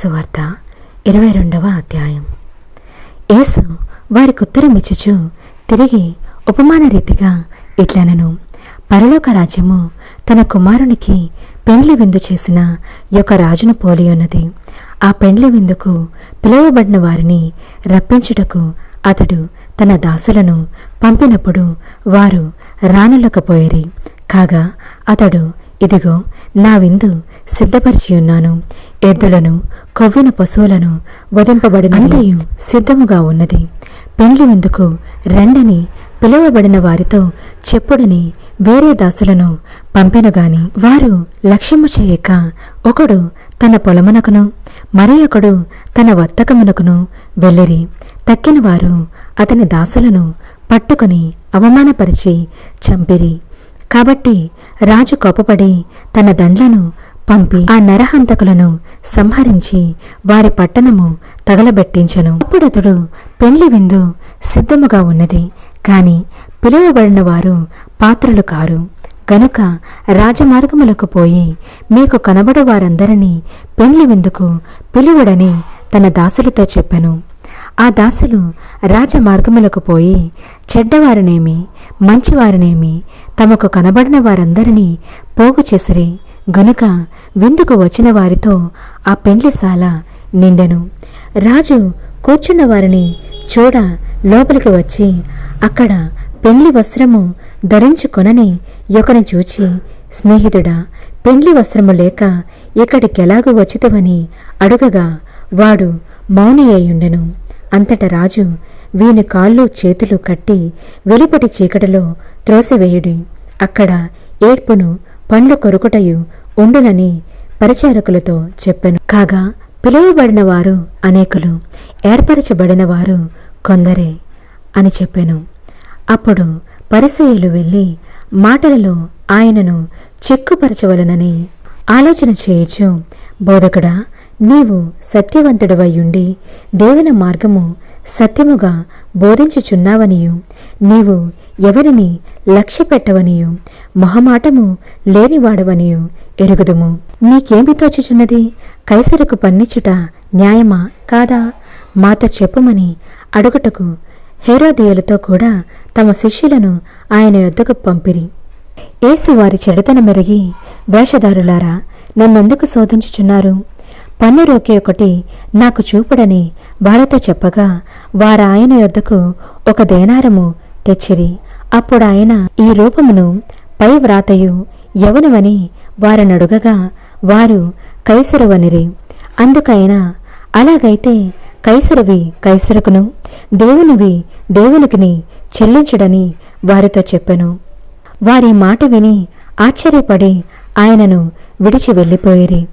సువార్త ఇరవై రెండవ అధ్యాయం. యేసు వారికి ఉత్తరం ఇచ్చుచు తిరిగి ఉపమాన రీతిగా ఇట్లనను పరలోక రాజ్యము తన కుమారునికి పెండ్లి విందు చేసిన యొక్క రాజును పోలి ఉన్నది. ఆ పెండ్లి విందుకు పిలువబడిన వారిని రప్పించుటకు అతడు తన దాసులను పంపినప్పుడు వారు రానలకపోయేరి కాగా అతడు ఇదిగో నా విందు సిద్ధపరిచి ఉన్నాను. ఎద్దులను కొవ్విన పశువులను వధింపబడిన అంతయు సిద్ధముగా ఉన్నది. పెండ్లి విందుకు రెండని పిలువబడిన వారితో చెప్పుడని వేరే దాసులను పంపెను గాని. వారు లక్ష్యము చేయక ఒకడు తన పొలమునకును మరి ఒకడు తన వర్తకమునకును వెళ్ళిరి. తక్కిన వారు అతని దాసులను పట్టుకొని అవమానపరిచి చంపిరి. కాబట్టి రాజు కోపపడి తన దండ్లను పంపి ఆ నరహంతకులను సంహరించి వారి పట్టణము తగలబెట్టించను. అప్పుడతడు పెండ్లి విందు సిద్ధముగా ఉన్నది. కాని పిలువబడిన వారు పాత్రులు కారు. గనుక రాజమార్గములకు పోయి మీకు కనబడు వారందరినీ పెండ్లి విందుకు పిలువడని తన దాసులతో చెప్పెను. ఆ దాసులు రాజమార్గములకు పోయి చెడ్డవారినేమి మంచివారినేమి తమకు కనబడిన వారందరినీ పోగు చేసిరి గనుక విందుకు వచ్చిన వారితో ఆ పెండ్లిశాల నిండెను. రాజు కూర్చున్న వారిని చూడ లోపలికి వచ్చి అక్కడ పెండ్లి వస్త్రము ధరించుకొనని యొకని చూచి స్నేహితుడా పెండ్లి వస్త్రము లేక ఇక్కడికెలాగూ వచ్చితవని అడుగగా వాడు మౌని అయ్యుండెను. అంతట రాజు వీని కాళ్ళు చేతులు కట్టి వెలుపటి చీకటిలో త్రోసివేయుడి. అక్కడ ఏడ్పును పండ్లు కొరుకుటయు ఉండునని పరిచారకులతో చెప్పెను. కాగా పిలువబడిన వారు అనేకులు ఏర్పరచబడిన వారు కొందరే అని చెప్పెను. అప్పుడు పరిసయులు వెళ్ళి మాటలలో ఆయనను చెక్కుపరచవలనని ఆలోచన చేయొచ్చు బోధకుడా నీవు సత్యవంతుడవయ్యుండి దేవుని మార్గము సత్యముగా బోధించుచున్నావనియు నీవు ఎవరిని లక్ష్య పెట్టవనియు మొహమాటము లేనివాడవనియు. ఎరుగుదుము. నీకేమి తోచుచున్నది? కైసరకు పన్నిచుట న్యాయమా కాదా? మాతో చెప్పుమని అడుగుటకు హేరోదియలతో కూడా తమ శిష్యులను ఆయన యొద్దకు పంపిరి. ఏసు వారి చెడుతన మెరిగి వేషధారులారా నన్నెందుకు శోధించుచున్నారు? పన్ను రోకే ఒకటి నాకు చూపుడని వారితో చెప్పగా వారాయన యొద్దకు ఒక దేనారము తెచ్చిరి. అప్పుడు ఆయన ఈ రూపమును పై వ్రాతయు ఎవనువని వారినడుగగా వారు కైసరువనిరి. అందుకైన అలాగైతే కైసరవి కైసరుకును దేవునివి దేవునికిని చెల్లించుడని వారితో చెప్పెను. వారి మాట విని ఆశ్చర్యపడి ఆయనను విడిచి వెళ్ళిపోయిరి.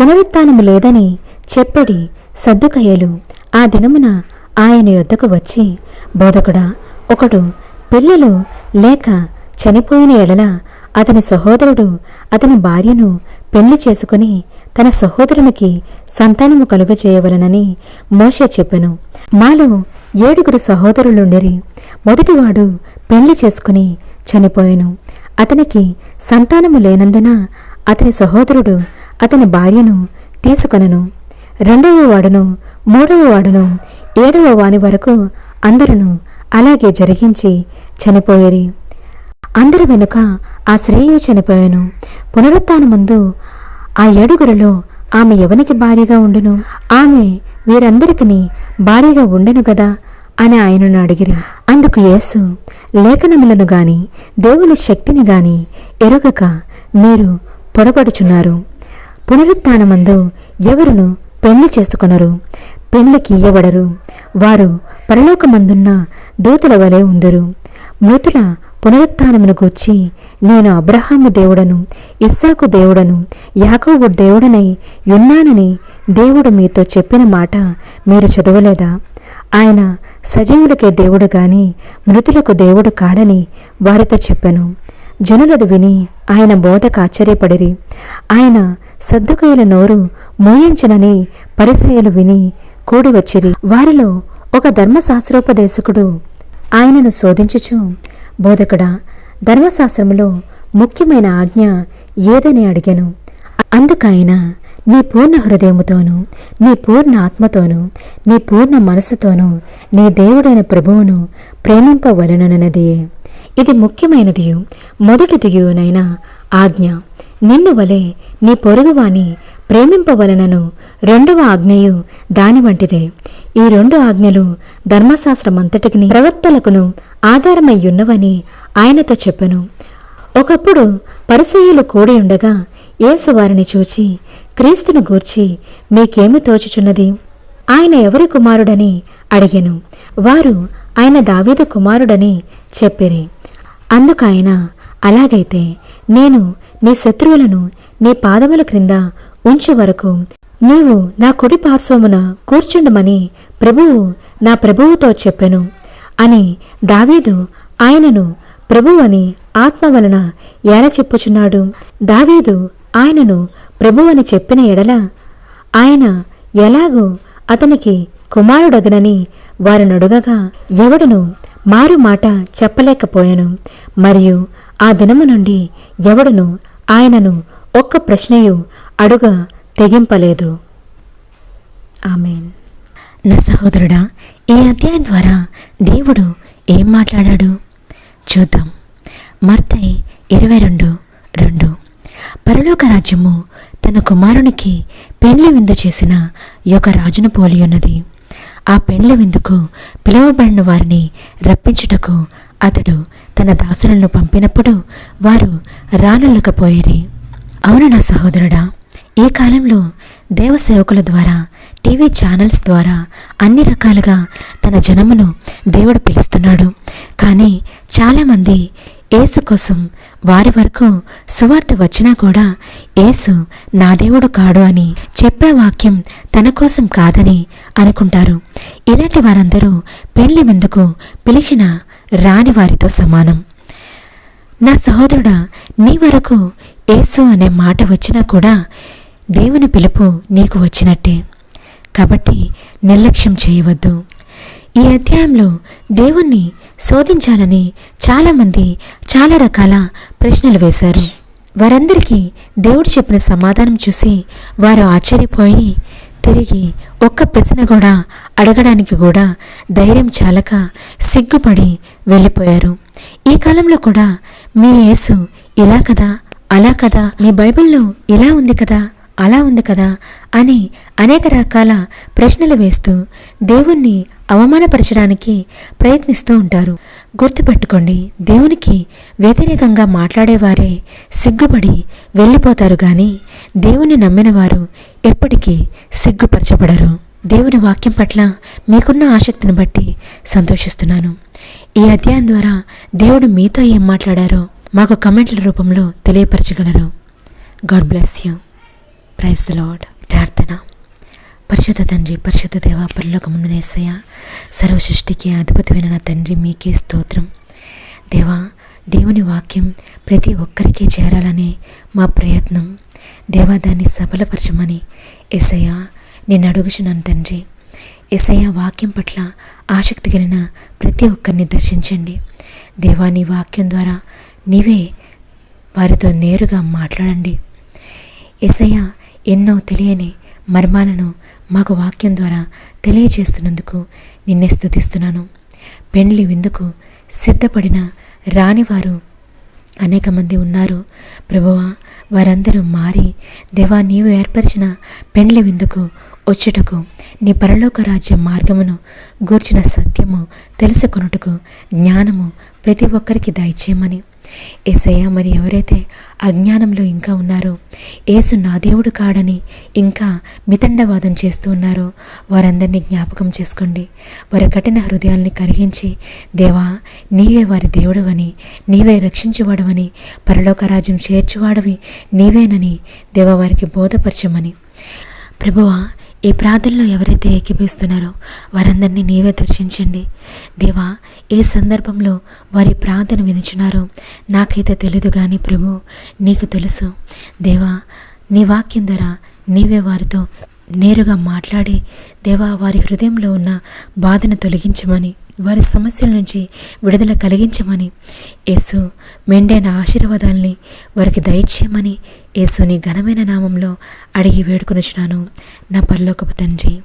పునరుత్నము లేదని చెప్పడి సద్దుకయ్యలు ఆ దినమున ఆయన యొద్దకు వచ్చి బోధకుడా ఒకడు పిల్లలు లేక చనిపోయిన ఎడల అతని సహోదరుడు అతని భార్యను పెళ్ళి చేసుకుని తన సహోదరునికి సంతానము కలుగజేయవలనని మోషే చెప్పెను. మాలో ఏడుగురు సహోదరులుండిరి. మొదటివాడు పెళ్ళి చేసుకుని చనిపోయెను. అతనికి సంతానము లేనందున అతని సహోదరుడు అతని భార్యను తీసుకొనను. రెండవ వాడును మూడవ వాడును ఏడవ వాని వరకు అందరును అలాగే జరిగించి చనిపోయేరి అందరి వెనుక ఆ స్త్రీయు చనిపోయాను. పునరుత్నముందు ఆ ఏడుగురిలో ఆమె ఎవనికి భార్యగా ఉండును? ఆమె వీరందరికీ భార్యగా ఉండెను గదా అని ఆయనను అడిగిరి. అందుకు యేసు లేఖనములను గాని దేవుని శక్తిని గాని ఎరుగక మీరు పొడపడుచున్నారు పునరుత్నమందు ఎవరును పెళ్ళి చేసుకొనరు? పెళ్ళికి ఇయ్యబడరు. వారు పరలోకమందున్న దూతల వలె ఉందరు. మృతుల పునరుత్నమును గూర్చి నేను అబ్రహాము దేవుడను ఇస్సాకు దేవుడను యాకోబు దేవుడనై ఉన్నానని దేవుడు మీతో చెప్పిన మాట మీరు చదవలేదా? ఆయన సజీవులకే దేవుడు గాని మృతులకు దేవుడు కాడని వారితో చెప్పాను. జనులది విని ఆయన బోధకు ఆశ్చర్యపడిరి. ఆయన సద్దుకయ్యల నోరు మోయించనని పరిసయలు విని కూడి వచ్చిరి. వారిలో ఒక ధర్మశాస్త్రోపదేశకుడు ఆయనను శోధించుచు బోధకుడా ధర్మశాస్త్రములో ముఖ్యమైన ఆజ్ఞ ఏదని అడిగాను. అందుకైన నీ పూర్ణ హృదయముతోనూ నీ పూర్ణ ఆత్మతోనూ నీ పూర్ణ మనసుతోనూ నీ దేవుడైన ప్రభువును ప్రేమింపవలనన్నది. ఇది ముఖ్యమైనదియు మొదటిదియునైన ఆజ్ఞ. నిన్ను వలె నీ పొరుగువాని ప్రేమింపవలనను రెండవ ఆజ్ఞయు దాని వంటిదే. ఈ రెండు ఆజ్ఞలు ధర్మశాస్త్రమంతటికి ప్రవర్తలకును ఆధారమయ్యున్నవని ఆయనతో చెప్పెను. ఒకప్పుడు పరిసయ్యులు కూడి ఉండగా యేసు వారిని చూచి క్రీస్తును గూర్చి మీకేమి తోచుచున్నది? ఆయన ఎవరి కుమారుడని అడిగెను. వారు ఆయన దావీదు కుమారుడని చెప్పిరి. అందుకాయన అలాగైతే నేను నీ శత్రువులను నీ పాదముల క్రింద ఉంచు వరకు నీవు నా కుడి పార్శ్వమున కూర్చుండమని ప్రభువు నా ప్రభువుతో చెప్పెను అని దావీదు ఆయనను ప్రభువని ఆత్మ వలన ఎలా చెప్పుచున్నాడు. దావీదు ఆయనను ప్రభువని చెప్పిన ఎడల ఆయన ఎలాగూ అతనికి కుమారుడగనని వారు నడుగగా ఎవడును మారు మాట చెప్పలేకపోయాను. మరియు ఆ దినము నుండి ఎవడును ఆయనను ఒక్క ప్రశ్నయు అడుగ తెగింపలేదు. ఆమెన్. నా సహోదరుడా ఈ అధ్యాయం ద్వారా దేవుడు ఏం మాట్లాడాడు? చూద్దాం. మర్తై ఇరవై రెండు రెండు. పరలోక రాజ్యము తన కుమారునికి పెండ్లి విందు చేసిన యొక్క రాజును పోలి ఉన్నది. ఆ పెండ్లి విందుకు పిలువబడిన వారిని రప్పించుటకు అతడు తన దాసులను పంపినప్పుడు వారు రానులకపోయేరి అవును నా సహోదరుడా ఈ కాలంలో దేవసేవకుల ద్వారా టీవీ ఛానల్స్ ద్వారా అన్ని రకాలుగా తన జనమును దేవుడు పిలుస్తున్నాడు. కానీ చాలామంది ఏసు కోసం వారి వరకు సువార్త వచ్చినా కూడా ఏసు నా దేవుడు కాడు అని చెప్పే వాక్యం తన కోసం కాదని అనుకుంటారు. ఇలాంటి వారందరూ పెళ్ళి విందుకు పిలిచిన రాని వారితో సమానం. నా సహోదరుడా నీ వరకు ఏసు అనే మాట వచ్చినా కూడా దేవుని పిలుపు నీకు వచ్చినట్టే. కాబట్టి నిర్లక్ష్యం చేయవద్దు. ఈ అధ్యాయంలో దేవుణ్ణి శోధించాలని చాలామంది చాలా రకాల ప్రశ్నలు వేశారు. వారందరికీ దేవుడు చెప్పిన సమాధానం చూసి వారు ఆశ్చర్యపోయి తిరిగి ఒక్క ప్రశ్న కూడా అడగడానికి కూడా ధైర్యం చాలక సిగ్గుపడి వెళ్ళిపోయారు. ఈ కాలంలో కూడా మీ యేసు ఇలా కదా అలా కదా మీ బైబిల్లో ఇలా ఉంది కదా అలా ఉంది కదా అని అనేక రకాల ప్రశ్నలు వేస్తూ దేవుణ్ణి అవమానపరచడానికి ప్రయత్నిస్తూ ఉంటారు. గుర్తుపెట్టుకోండి దేవునికి వ్యతిరేకంగా మాట్లాడేవారే సిగ్గుపడి వెళ్ళిపోతారు కానీ దేవుని నమ్మిన వారు ఎప్పటికీ సిగ్గుపరచబడరు. దేవుని వాక్యం పట్ల మీకున్న ఆసక్తిని బట్టి సంతోషిస్తున్నాను. ఈ అధ్యాయం ద్వారా దేవుడు మీతో ఏం మాట్లాడారో మాకు కమెంట్ల రూపంలో తెలియపరచగలరు. God bless you. Praise Lord ప్రార్థన. పరిశుద్ధ తండ్రి పరిశుద్ధ దేవ పరులోక ముందునేసయ్య సర్వ సృష్టికి నా తండ్రి మీకే స్తోత్రం. దేవా దేవుని వాక్యం ప్రతి ఒక్కరికి చేరాలనే మా ప్రయత్నం. దేవా దాన్ని సఫలపరచమని ఎసయ్య నేను అడుగుచున్నాను తండ్రి. ఎసయ్య వాక్యం పట్ల ఆసక్తి కలిగిన ప్రతి ఒక్కరిని దర్శించండి. దేవా నీ వాక్యం ద్వారా నీవే వారితో నేరుగా మాట్లాడండి. ఎసయ్య ఎన్నో తెలియని మర్మాలను మాకు వాక్యం ద్వారా తెలియజేస్తున్నందుకు నిన్నే స్తుతిస్తున్నాను. పెండ్లి విందుకు సిద్ధపడిన రానివారు అనేక మంది ఉన్నారు. ప్రభువా వారందరూ మారి దేవా నీవు ఏర్పరిచిన పెండ్లి విందుకు వచ్చుటకు నీ పరలోక రాజ్య మార్గమును గూర్చిన సత్యము తెలుసుకొనుటకు జ్ఞానము ప్రతి ఒక్కరికి దయచేయమని. ఏసయ్య మరి ఎవరైతే అజ్ఞానంలో ఇంకా ఉన్నారో ఏసు నా దేవుడు కాడని ఇంకా మితండవాదం చేస్తూ ఉన్నారో వారందరినీ జ్ఞాపకం చేసుకోండి. వారి కఠిన హృదయాల్ని కరిగించి దేవా నీవే వారి దేవుడవని నీవే రక్షించేవాడవని పరలోక రాజ్యం చేర్చువాడవి నీవేనని దేవా వారికి బోధపరచమని. ప్రభువా ఈ ప్రార్థనలో ఎవరైతే ఏకీపిస్తున్నారో వారందరినీ నీవే దర్శించండి. దేవా ఏ సందర్భంలో వారి ప్రార్థన వినిచున్నారో నాకైతే తెలియదు కానీ ప్రభు నీకు తెలుసు. దేవా నీ వాక్యం ద్వారా నీవే వారితో నేరుగా మాట్లాడి దేవా వారి హృదయంలో ఉన్న బాధను తొలగించమని వారి సమస్యల నుంచి విడుదల కలిగించమని. యేసు మెండైన ఆశీర్వాదాల్ని వారికి దయచేయమని యేసుని ఘనమైన నామంలో అడిగి వేడుకొనుచున్నాను. నా పరలోకపు తండ్రి.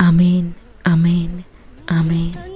ఆమెన్. ఆమెన్. ఆమెన్.